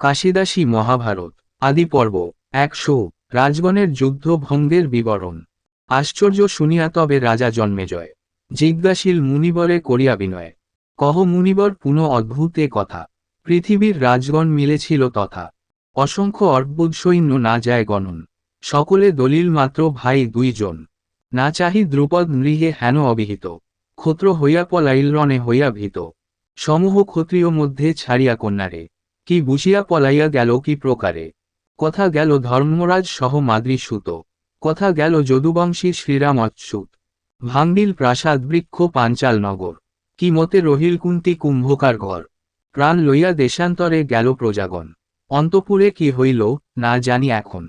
কাশিদাসী মহাভারত, আদি পর্ব, একশো, রাজগণের যুদ্ধ ভঙ্গের বিবরণ। আশ্চর্য শুনিয়া তবে রাজা জন্মেজয় জিজ্ঞাসীল মুনিবরে করিয়া বিনয়। কহ মুনিবর পুনঃ অদ্ভুত এ কথা। পৃথিবীর রাজগণ মিলেছিল তথা। অসংখ্য অর্বুদ সৈন্য না যায় গণন। সকলে দলিল মাত্র ভাই দুইজন। না চাহি দ্রুপদ নৃহে হেন অবিহিত ক্ষত্র হইয়া পলাইল, রণে হইয়া ভীত। সমূহ ক্ষত্রিয় মধ্যে ছাড়িয়া কন্যারে। কি বুঝিয়া পলাইয়া গেল কি প্রকারে? কথা গেল ধর্মরাজ সহ মাদ্রি সুত। কথা গেল যদুবংশী শ্রীরাম অচ্যুত ভাঙ্গিল প্রাসাদ বৃক্ষ পাঞ্চাল নগর। কি মতে রহিল কুন্তি কুম্ভকার ঘর। প্রাণ লইয়া দেশান্তরে গেল প্রজাগণ। অন্তপুরে কি হইল, না জানি এখন।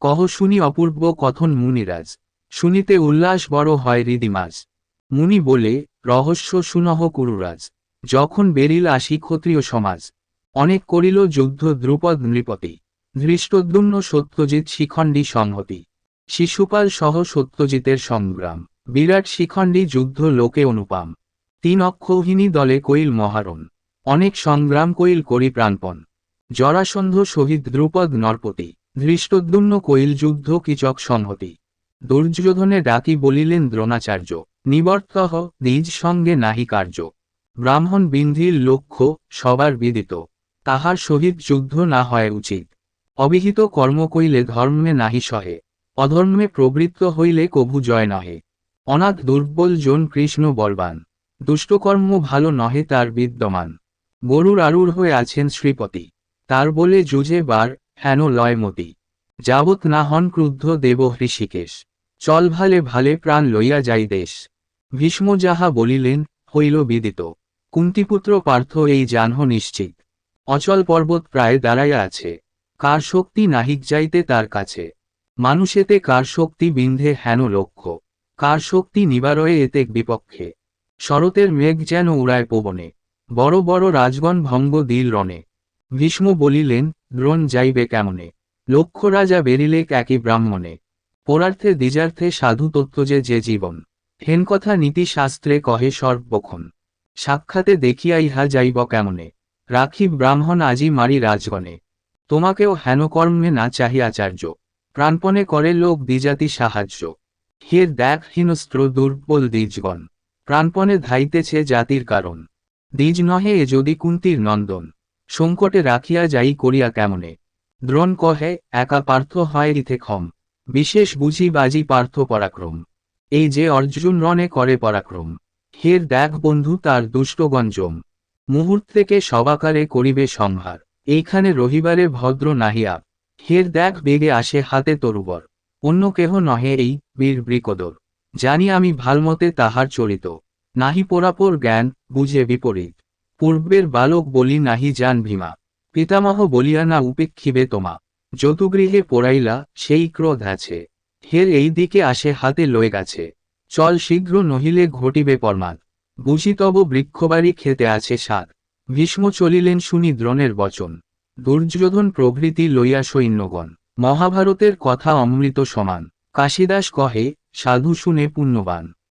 কহ শুনি অপূর্ব কথন মুনিরাজ। শুনিতে উল্লাস বড় হয় হৃদিমাজ মুনি বলে, রহস্য সুনহ কুরুরাজ। যখন বেরিল আসি ক্ষত্রিয় সমাজ। অনেক করিল যুদ্ধ দ্রুপদ নৃপতি, ধৃষ্টদ্যুম্ন সত্যজিৎ শিখণ্ডী সংহতি। শিশুপাল সহ সত্যজিতের সংগ্রাম। বিরাট শিখণ্ডী যুদ্ধ লোকে অনুপাম। তিন অক্ষৌহিনী দলে কইল মহারণ। অনেক সংগ্রাম কইল করি প্রাণপণ। জরাসন্ধ শহীদ দ্রুপদ নরপতি, ধৃষ্টদ্যুম্ন কইল যুদ্ধ কিচক সংহতি। দুর্যোধনে ডাকি বলিলেন দ্রোণাচার্য, নিবর্তহ, নিজ সঙ্গে নাহি কার্য। ব্রাহ্মণ বিন্ধির লক্ষ্য সবার বিদিত। তাহার সহিত যুদ্ধ না হয় উচিত। অবিহিত কর্ম কইলে ধর্মে নাহি সহে, অধর্মে প্রবৃত্ত হইলে কভু জয় নহে। অনাথ দুর্বল জন কৃষ্ণ বলবান, দুষ্টকর্ম ভালো নহে তার বিদ্যমান। গরুর আরুর হয়ে আছেন শ্রীপতি, তার বলে যুজে বার, হেন লয়মতি যাবৎ না হন ক্রুদ্ধ দেব হৃষিকেশ, চল ভালে ভালে প্রাণ লইয়া যাই দেশ। ভীষ্ম যাহা বলিলেন, হইল বিদিত। কুন্তিপুত্র পার্থ এই জানহ নিশ্চিত। অচল পর্বত প্রায় দাঁড়াইয়া আছে। কার শক্তি নাহিক যাইতে তার কাছে? মানুষেতে কার শক্তি বিন্ধে হেন লক্ষ্য? কার শক্তি নিবারয়ে এতেক বিপক্ষে? শরতের মেঘ যেন উড়ায় পবনে। বড় বড় রাজগণ ভঙ্গ দিল রণে। ভীষ্ম বলিলেন, দ্রোণ যাইবে কেমনে? লক্ষ্য রাজা বেরিলেক একই ব্রাহ্মণে। পরার্থে দ্বিজার্থে সাধু তত্ত্ব যে যে জীবন। হেন কথা নীতিশাস্ত্রে কহে সর্বক্ষণ। সাক্ষাতে দেখিয়া ইহা যাইব কেমনে? রাখি ব্রাহ্মণ আজি মারি রাজগণে। তোমাকেও হেন কর্মে না চাহি আচার্য। প্রাণপণে করে লোক দ্বিজাতি সাহায্য। হের দেখ হীনস্ত্র দুর্বল দ্বিজগণ। প্রাণপণে ধাইতেছে জাতির কারণ। দ্বিজ নহে এ যদি কুন্তির নন্দন। সংকটে রাখিয়া যাই করিয়া কেমনে? দ্রোণ কহে, একা পার্থ হয় ইথে ক্ষম। বিশেষ বুঝি বাজি পার্থ পরাক্রম। এই যে অর্জুন রণে করে পরাক্রম। হের দেখ বন্ধু তার দুষ্টগঞ্জম মুহূর্তেকে সবাকারে করিবে সংহার। এইখানে রহিবারে ভদ্র নাহিয়া হের দেখ বেগে আসে হাতে তরুবর। অন্য কেহ নহে এই বীর বৃকদর। জানি আমি ভালমতে তাহার চরিত। নাহি পোরাপর জ্ঞান বুঝে বিপরীত। পূর্বের বালক বলি নাহি জান ভীমা। পিতামহ বলিয়া না উপেক্ষিবে তোমা। যতুগৃহে পোড়াইলা সেই ক্রোধ আছে। হের এই দিকে আসে হাতে লয়ে গেছে। চল শীঘ্র নহিলে ঘটিবে পরমাদ। বুঝি তব বৃক্ষবাড়ি খেতে আছে সার ভীষ্ম চলিলেন শুনি দ্রোণের বচন। দুর্যোধন প্রভৃতি লইয়া সৈন্যগণ, মহাভারতের কথা অমৃত সমান। কাশীদাস কহে, সাধু শুনে পুণ্যবান।